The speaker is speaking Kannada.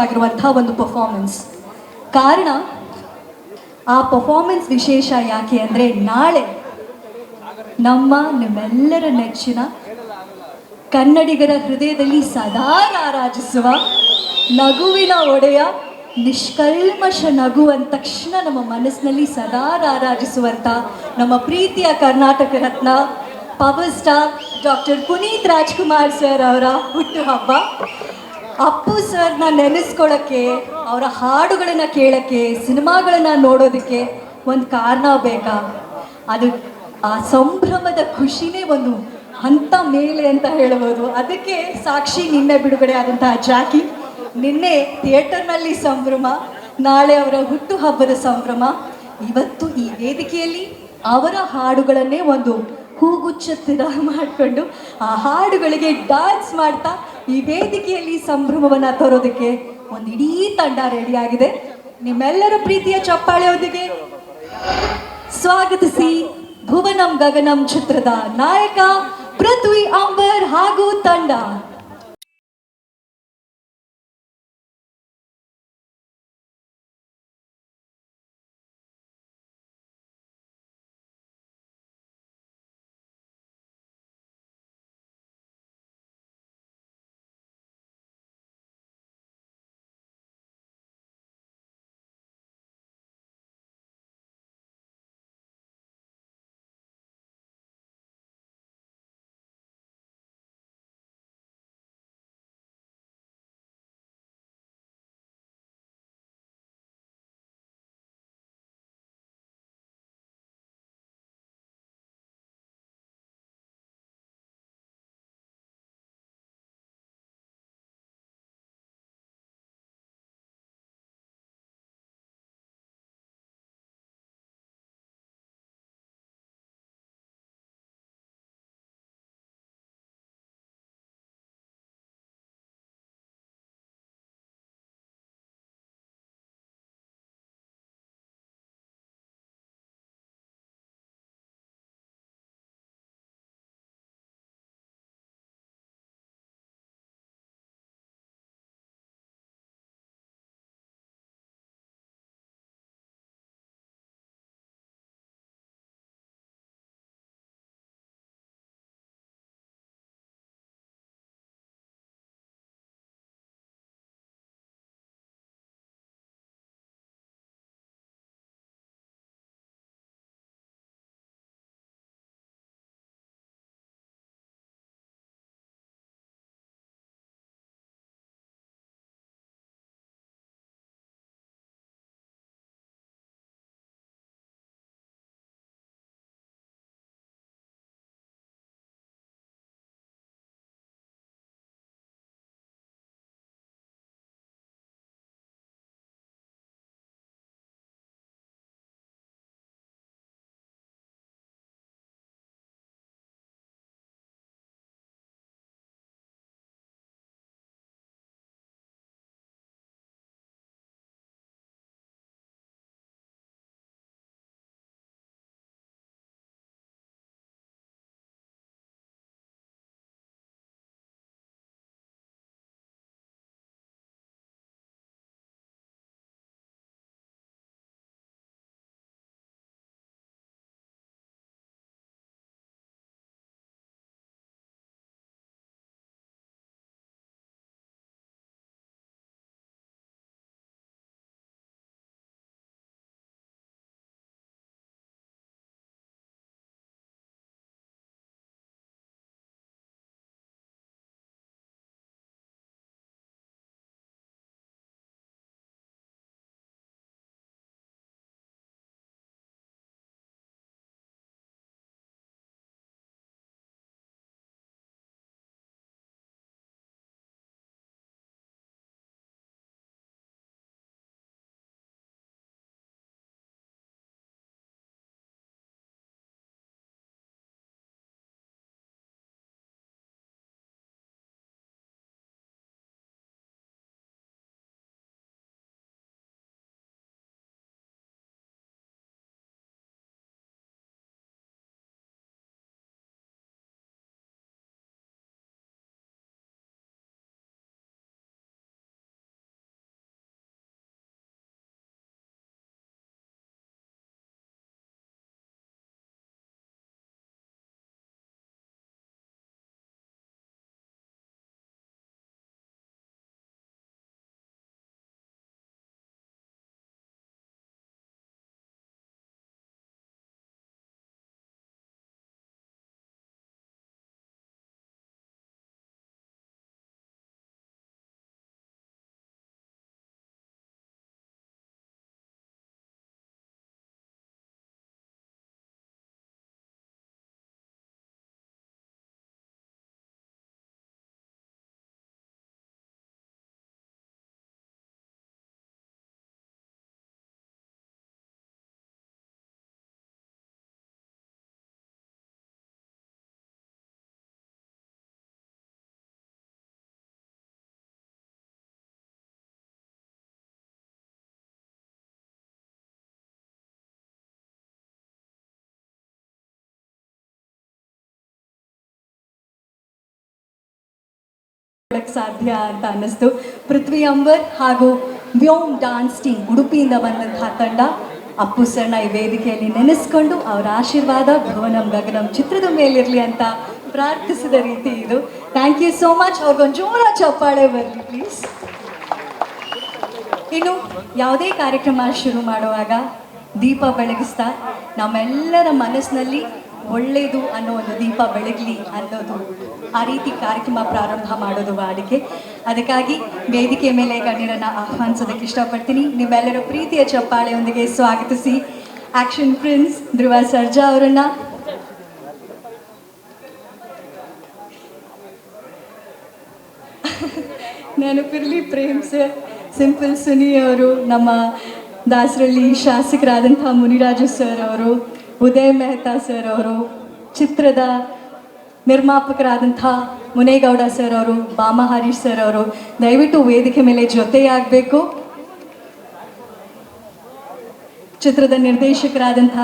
ವಿಶೇಷವಾಗಿರುವಂತಹ ಒಂದು ಪರ್ಫಾರ್ಮೆನ್ಸ್ ಕಾರಣ, ಆ ಪರ್ಫಾರ್ಮೆನ್ಸ್ ವಿಶೇಷ ಯಾಕೆ ಅಂದರೆ ನಾಳೆ ನಮ್ಮ ನಿಮ್ಮೆಲ್ಲರ ನೆಚ್ಚಿನ ಕನ್ನಡಿಗರ ಹೃದಯದಲ್ಲಿ ಸದಾ ರಾರಾಜಿಸುವ ನಗುವಿನ ಒಡೆಯ, ನಿಷ್ಕಲ್ಮಶ ನಗು ಅಂದ ತಕ್ಷಣ ನಮ್ಮ ಮನಸ್ಸಿನಲ್ಲಿ ಸದಾ ರಾರಾಜಿಸುವಂಥ ನಮ್ಮ ಪ್ರೀತಿಯ Karnataka Ratna power star doctor Puneeth Rajkumar sir ಅವರ ಹುಟ್ಟುಹಬ್ಬ. ಅಪ್ಪು ಸರ್ನ ನೆನೆಸ್ಕೊಳ್ಳೋಕ್ಕೆ ಅವರ ಹಾಡುಗಳನ್ನ ಕೇಳೋಕ್ಕೆ, ಸಿನಿಮಾಗಳನ್ನ ನೋಡೋದಕ್ಕೆ ಒಂದು ಕಾರಣ ಬೇಕಾ? ಅದು ಆ ಸಂಭ್ರಮದ ಖುಷಿನೇ ಒಂದು ಹಂತ ಮೇಲೆ ಅಂತ ಹೇಳ್ಬೋದು. ಅದಕ್ಕೆ ಸಾಕ್ಷಿ ನಿನ್ನೆ ಬಿಡುಗಡೆ ಆದಂತಹ ಜಾಕಿ. ನಿನ್ನೆ ಥಿಯೇಟರ್ನಲ್ಲಿ ಸಂಭ್ರಮ, ನಾಳೆ ಅವರ ಹುಟ್ಟುಹಬ್ಬದ ಸಂಭ್ರಮ. ಇವತ್ತು ಈ ವೇದಿಕೆಯಲ್ಲಿ ಅವರ ಹಾಡುಗಳನ್ನೇ ಒಂದು ಹೂಗುಚ್ಛತ್ತಿರ ಮಾಡಿಕೊಂಡು, ಆ ಹಾಡುಗಳಿಗೆ ಡಾನ್ಸ್ ಮಾಡ್ತಾ ಈ ವೇದಿಕೆಯಲ್ಲಿ ಸಂಭ್ರಮವನ್ನು ತರೋದಕ್ಕೆ ಒಂದು ಇಡೀ ತಂಡ ರೆಡಿಯಾಗಿದೆ ನಿಮ್ಮೆಲ್ಲರ ಪ್ರೀತಿಯ ಚಪ್ಪಾಳೆಯೊಂದಿಗೆ ಸ್ವಾಗತಿಸಿ ಭುವನಂ ಗಗನಂ ಚಿತ್ರದ ನಾಯಕ ಪೃಥ್ವಿ ಅಂಬರ್ ಹಾಗೂ ತಂಡ. ಸಾಧ್ಯ ಅಂತ ಅನ್ನಿಸ್ತು. ಪೃಥ್ವಿ ಅಂಬರ್ ಹಾಗೂ ವ್ಯೋಮ್ ಡಾನ್ಸ್ ಟೀಮ್ ಉಡುಪಿಯಿಂದ ಬಂದಂತಹ ತಂಡ ಅಪ್ಪು ಸಣ್ಣ ಈ ವೇದಿಕೆಯಲ್ಲಿ ನೆನೆಸ್ಕೊಂಡು ಅವರ ಆಶೀರ್ವಾದ ಭುವನಂ ಗಗನಂ ಚಿತ್ರದ ಮೇಲಿರಲಿ ಅಂತ ಪ್ರಾರ್ಥಿಸಿದ ರೀತಿ ಇದು. ಥ್ಯಾಂಕ್ ಯು ಸೋ ಮಚ್ ಅವ್ರಿಗೊಂದು ಜೋರ ಚಪ್ಪಾಳೆ ಬರಲಿ ಪ್ಲೀಸ್ ಇನ್ನು ಯಾವುದೇ ಕಾರ್ಯಕ್ರಮ ಶುರು ಮಾಡುವಾಗ ದೀಪ ಬೆಳಗಿಸ್ತಾ ನಮ್ಮೆಲ್ಲರ ಮನಸ್ಸಿನಲ್ಲಿ ಒಳ್ಳೆಯದು ಅನ್ನೋ ಒಂದು ದೀಪ ಬೆಳಗಲಿ ಅನ್ನೋದು ಆ ರೀತಿ ಕಾರ್ಯಕ್ರಮ ಪ್ರಾರಂಭ ಮಾಡೋದು ವಾಡಿಕೆ. ಅದಕ್ಕಾಗಿ ವೇದಿಕೆ ಮೇಲೆ ಗಣ್ಯರನ್ನು ಆಹ್ವಾನಿಸೋದಕ್ಕೆ ಇಷ್ಟಪಡ್ತೀನಿ. ನಿಮ್ಮೆಲ್ಲರೂ ಪ್ರೀತಿಯ ಚಪ್ಪಾಳೆಯೊಂದಿಗೆ ಸ್ವಾಗತಿಸಿ. ಆಕ್ಷನ್ ಪ್ರಿನ್ಸ್ ಧ್ರುವ ಸರ್ಜಾ ಅವರನ್ನ. ನೆನಪಿರಲಿ ಪ್ರೇಮ್ ಸರ್, ಸಿಂಪಲ್ ಸುನಿ ಅವರು, ನಮ್ಮ ದಾಸರಳ್ಳಿ ಶಾಸಕರಾದಂಥ ಮುನಿರಾಜು ಸರ್ ಅವರು, ಉದಯ್ ಮೆಹ್ತಾ ಸರ್ ಅವರು, ಚಿತ್ರದ ನಿರ್ಮಾಪಕರಾದಂಥ ಮುನೇಗೌಡ ಸರ್ ಅವರು ಬಾಮ ಹರೀಶ್ ಸರ್ ಅವರು ದಯವಿಟ್ಟು ವೇದಿಕೆ ಮೇಲೆ ಜೊತೆಯಾಗಬೇಕು. ಚಿತ್ರದ ನಿರ್ದೇಶಕರಾದಂಥ